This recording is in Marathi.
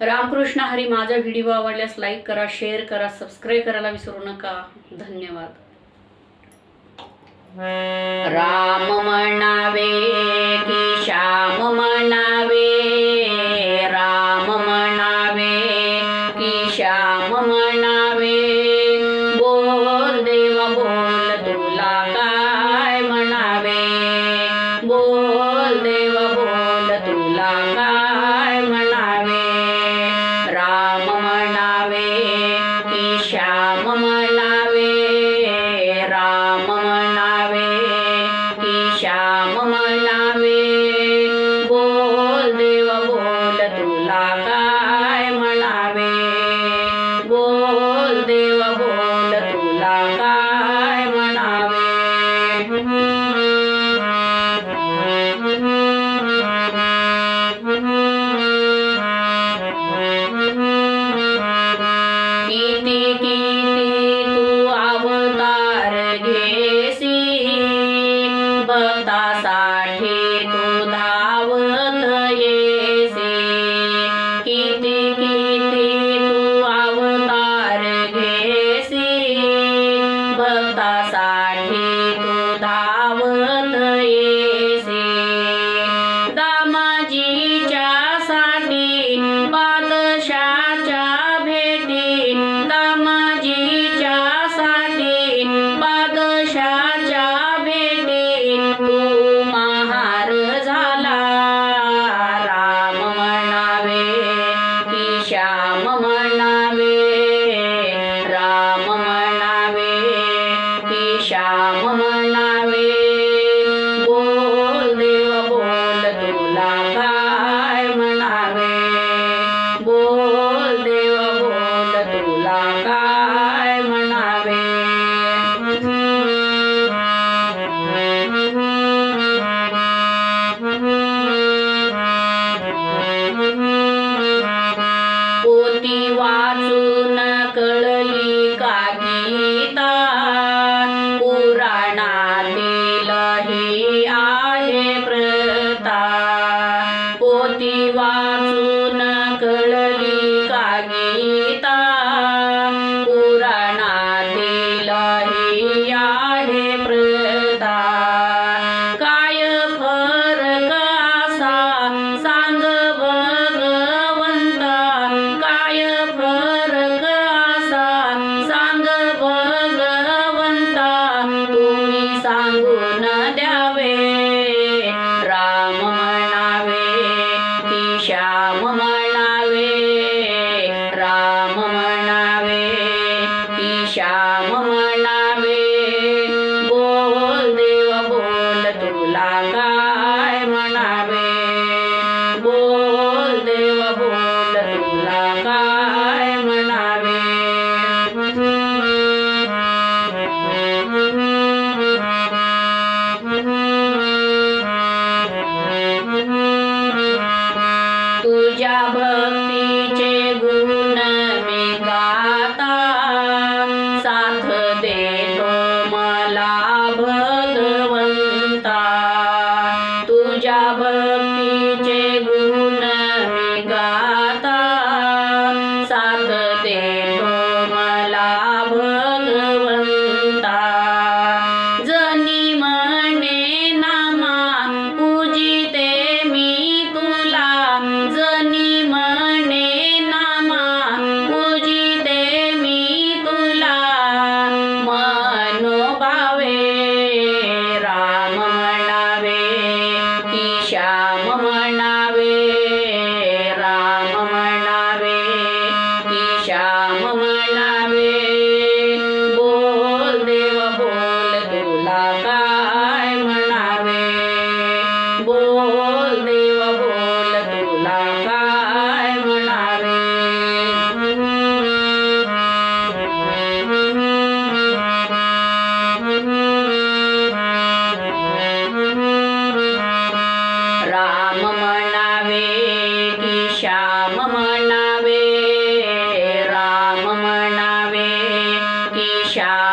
रामकृष्ण हरी माझा व्हिडिओ आवडल्यास लाईक करा शेअर करा सबस्क्राईब करायला विसरू नका. धन्यवाद. राम म्हणावे की श्याम म्हणावे राम म्हणावे की श्याम म्हणावे. बोल देव बोल तुला काय म्हणावे? बोल देव बोल तुला काय बोल देव बोल तुला काय म्हणावे? किती किती तू अवतार घेसी बघता स्तुती वाचून goiaba, নামে Yeah.